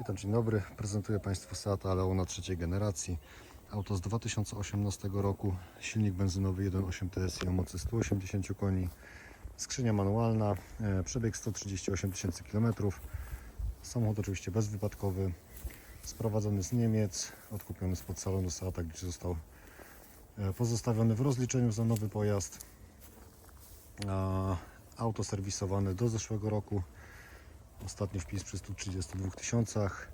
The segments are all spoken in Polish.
Witam, dzień dobry. Prezentuję Państwu Seata Leona trzeciej generacji. Auto z 2018 roku, silnik benzynowy 1.8 TSI o mocy 180 koni, skrzynia manualna, e, przebieg 138 tysięcy km. Samochód oczywiście bezwypadkowy, sprowadzony z Niemiec, odkupiony spod salonu Seata, gdzie został e, pozostawiony w rozliczeniu za nowy pojazd. Auto serwisowane do zeszłego roku. Ostatni wpis przy 132 tysiącach.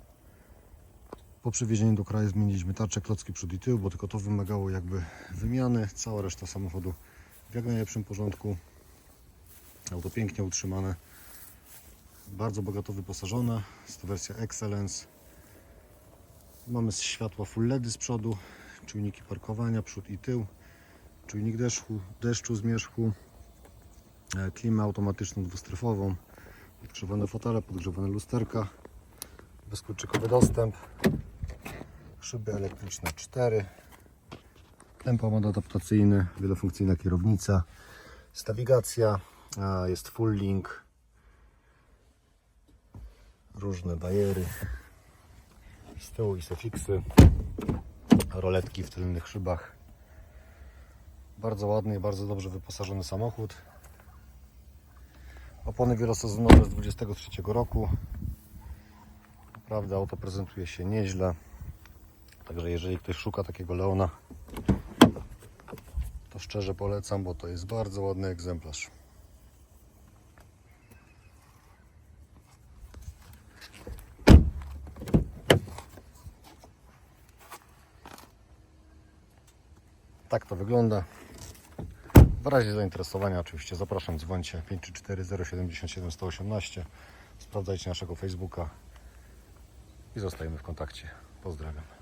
Po przywiezieniu do kraju zmieniliśmy tarczę, klocki przód i tył, bo tylko to wymagało jakby wymiany. Cała reszta samochodu w jak najlepszym porządku. Auto pięknie utrzymane. Bardzo bogato wyposażone. Jest to wersja Excellence. Mamy światła full LED z przodu, czujniki parkowania, przód i tył, czujnik deszczu, deszczu zmierzchu, e, klimę automatyczną dwustrefową, podgrzewane fotele, podgrzewane lusterka, bezkluczykowy dostęp, szyby elektryczne 4, tempomat adaptacyjny, wielofunkcyjna kierownica, stawigacja, a, jest full link, różne bajery, z tyłu i sefiksy, roletki w tylnych szybach. Bardzo ładny bardzo dobrze wyposażony samochód. Opony wielosezonowe z 23 roku. Naprawdę auto prezentuje się nieźle. Także jeżeli ktoś szuka takiego Leona, to szczerze polecam, bo to jest bardzo ładny egzemplarz. Tak to wygląda. W razie zainteresowania oczywiście zapraszam, dzwońcie 534 077 118. Sprawdzajcie naszego Facebooka i zostajemy w kontakcie. Pozdrawiam.